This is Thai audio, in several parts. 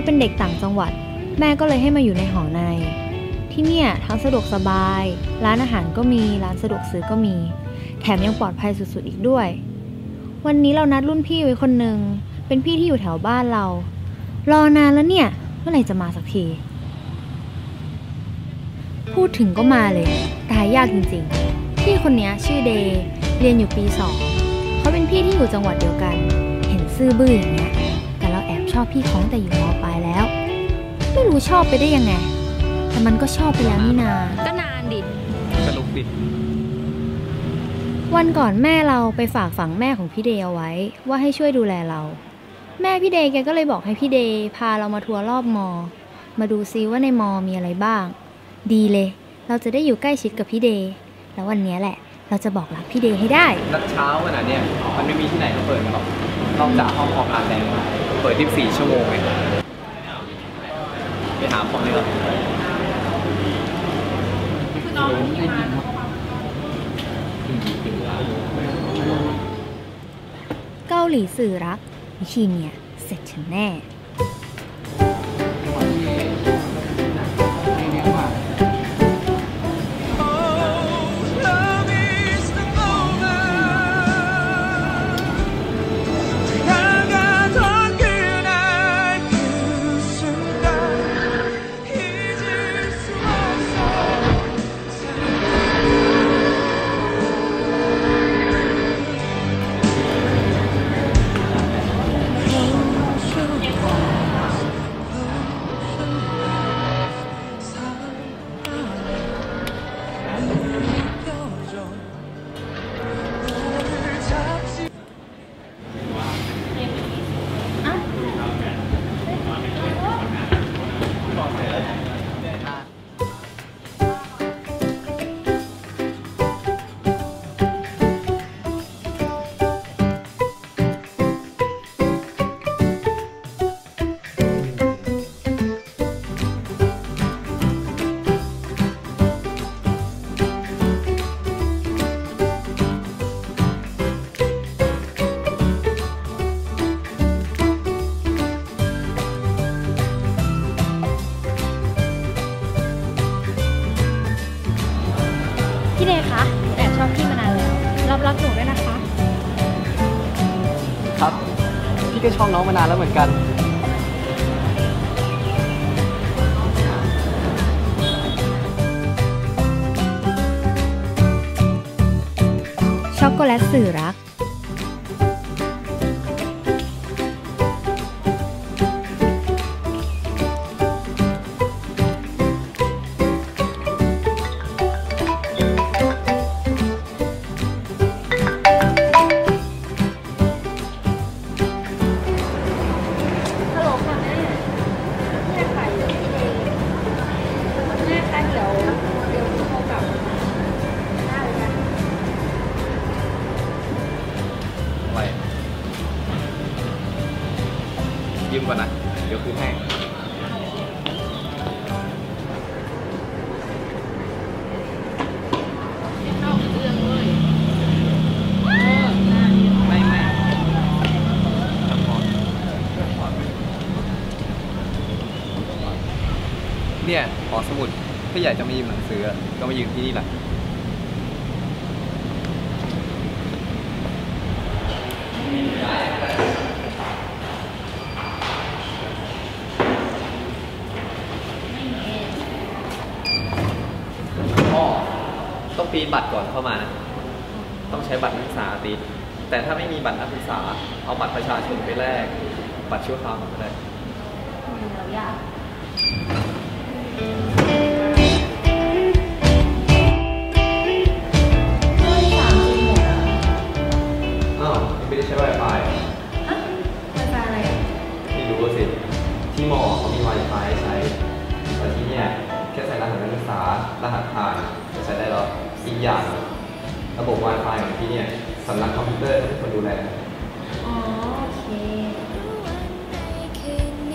เราเป็นเด็กต่างจังหวัด แม่ก็เลยให้มาอยู่ในหอใน ที่เนี่ยทั้งสะดวกสบาย ร้านอาหารก็มีร้านสะดวกซื้อก็มี แถมยังปลอดภัยสุดๆอีกด้วย วันนี้เรานัดรุ่นพี่ไว้คนหนึ่งเป็นพี่ที่อยู่แถวบ้านเรา รอนานแล้วเนี่ย เมื่อไหร่จะมาสักที พูดถึงก็มาเลยตายยากจริงๆ พี่คนนี้ชื่อเดย์เรียนอยู่ปีสองเขาเป็นพี่ที่อยู่จังหวัดเดียวกัน เห็นซื่อบื้ออย่างเงี้ย ชอบพี่เขาตั้งแต่อยู่มปลายแล้ว ไม่รู้ชอบไปได้ยังไง แต่มันก็ชอบไปแล้วนี่นา ก็นานดิกระลุกดิวันก่อนแม่เราไปฝากฝังแม่ของพี่เดย์เอาไว้ ว่าให้ช่วยดูแลเรา แม่พี่เดย์แกก็เลยบอกให้พี่เดย์พาเรามาทัวร์รอบมอ มาดูซิว่าในมอมีอะไรบ้าง ดีเลย เราจะได้อยู่ใกล้ชิดกับพี่เดย์แล้ววันเนี้ยแหละ เราจะบอกรักพี่เดย์ให้ได้นัดเช้าขนาดเนี้ยมันไม่มีที่ไหนเขาเปิดกันหรอก นอกจากห้องออกงานแดงเปิด 24 ชั่วโมงเลยไปหาของเลยเหรอเกาหลีสื่อรักวิธีเนี้ยเสร็จฉันแน่ ครับ พี่ก็ชอบน้องมานานแล้วเหมือนกัน ช็อกโกแลตสื่อรัก อะไรยืมก่อนนะ เดี๋ยวคืนให้ไม่ไม่เนี่ยหอสมุดถ้าอยากจะมายืมหนังสือก็มายืมที่นี่แหละ พ่อ ต้องปีบัตรก่อนเข้ามานะ ต้องใช้บัตรนักศึกษาตีแต่ถ้าไม่มีบัตรนักศึกษา เอาบัตรประชาชนไปแลก บัตรชั่วคราวก็ได้อ้าวไม่ได้ใช้ Wi-Fi ไม่รู้สิ ที่มอเขามี Wi-Fi ใช้แต่ที่เนี่ยแค่ใส่รหัสนักศึกษารหัสผ่านจะใช้ได้แล้วอีกอย่าง ระบบ Wi-Fi ของที่เนี่ยสำนักคอมพิวเตอร์เป็นคนดูแล อ๋อ โอเคใน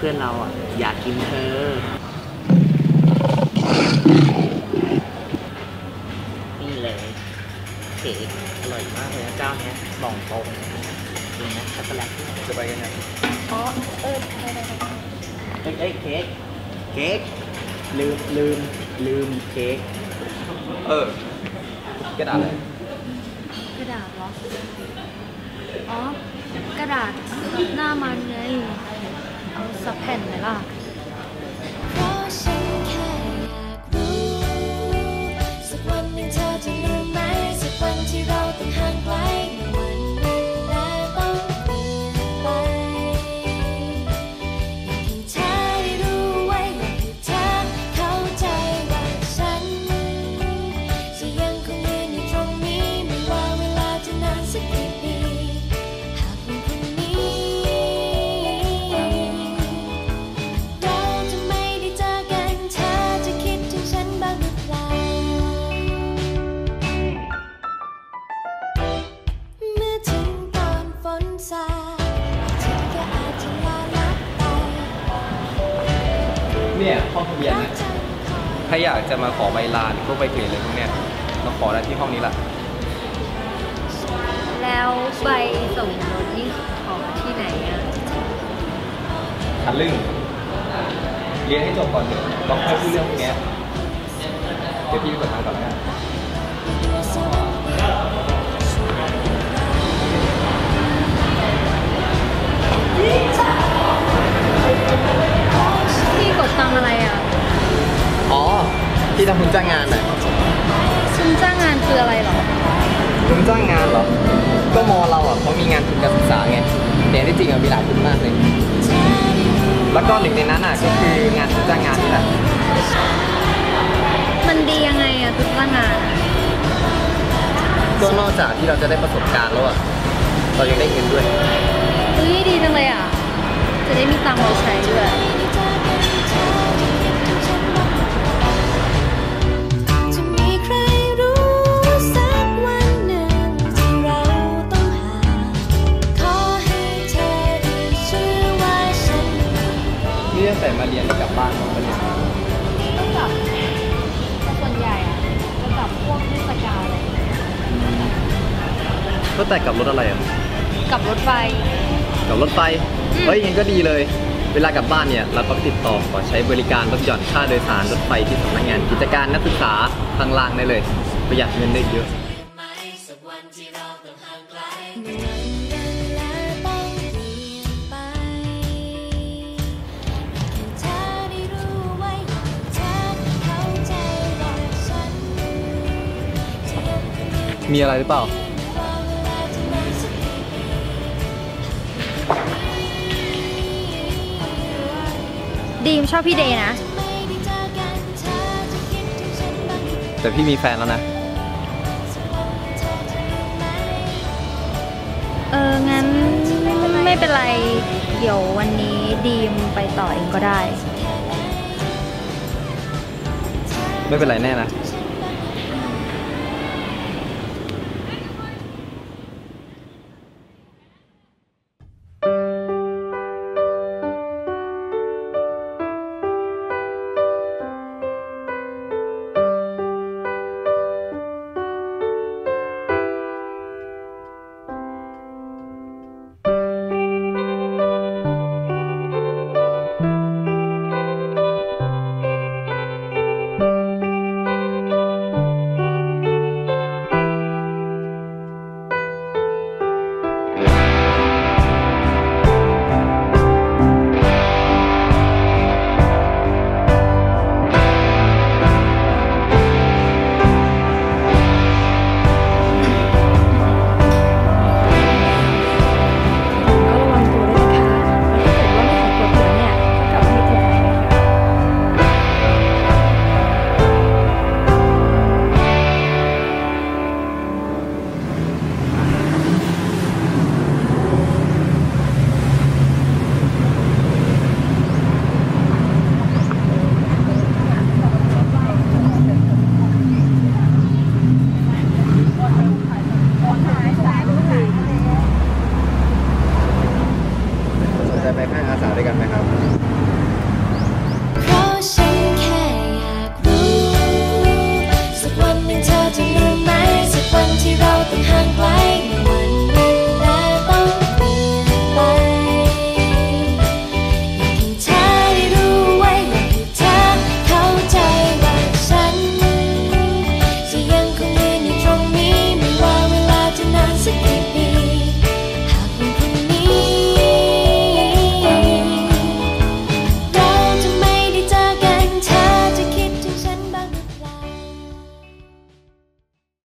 พื่อนเราอะอยากกินเธอ นี่เลยเค้กอร่อยมากเลยนะเจ้าเนี้ยบอกตรงจริงนะช็อกโกแลตจะไปกันไงอ๋อเออได้ได้ได้เอ้ยเอ้ยเค้กเค้กลืมลืมลืมเค้กเออกระดาษอะไรกระดาษเหรอ อ๋อ กระดาษหน้ามันไง สักแผ่นไหมล่ะ เนี่ยห้องทะเบียนรัเนี่ยกจังคอยถ้าอยากจะมาขอใบลาหรือพวกใบเกรดอะไรพวกเนี้ยมาขอได้ที่ห้องนี้แหละแล้วใบส่งรถนี่ขอที่ไหนอะทันลึ่งเรียนให้จบก่อนเถอะลองค่อยพูดเรื่องพวกเนี้ยเดี๋ยวพี่ไปกดทางก่อนแล้วกันพี่ ที่ทำคุณจ้างงานน่ะซึ่งจ้างงานคืออะไรเหรอ คุณจ้างงานเหรอ ก็มอเราอะเขามีงานทุนการศึกษาไงแต่ที่จริงอะมีหลายทุนมากเลย แล้วก็หนึ่งในนั้นอะก็คืองานทุนจ้างงานนี่แหละ มันดียังไงอะทุกจ้างงานอะก็นอกจากที่เราจะได้ประสบการณ์แล้วอะ เรายังได้เงินด้วยเฮ้ยดีจังเลยอะจะได้มีตังค์ไว้ใช้ด้วย แต่กับรถอะไรอะกลับรถไฟ กับรถไฟอืมเฮ้ยงั้นก็ดีเลย เวลากลับบ้านเนี่ย เราก็ติดต่อขอใช้บริการลดหย่อนค่าโดยสารรถไฟที่สำนักงานกิจการนักศึกษาทางล่างได้เลย ประหยัดเงินได้เยอะไหมสักวันที่เราต้องห่างไกลเมื่อวันเวลาต้องเปลี่ยนไปให้เธอได้รู้ไว้ให้เธอเข้าใจว่าฉันจะยังคงยืนอยู่มีอะไรหรือเปล่า ดีมชอบพี่เดย์นะไม่ได้เจอกันเธอจะคิดถึงฉันบ้างหรือเปล่าแต่พี่มีแฟนแล้วนะสักวันเธอจะรู้ไหมเออ งั้นไม่เป็นไร เดี๋ยววันนี้ดีมไปต่อเองก็ได้ ไม่เป็นไรแน่นะฉ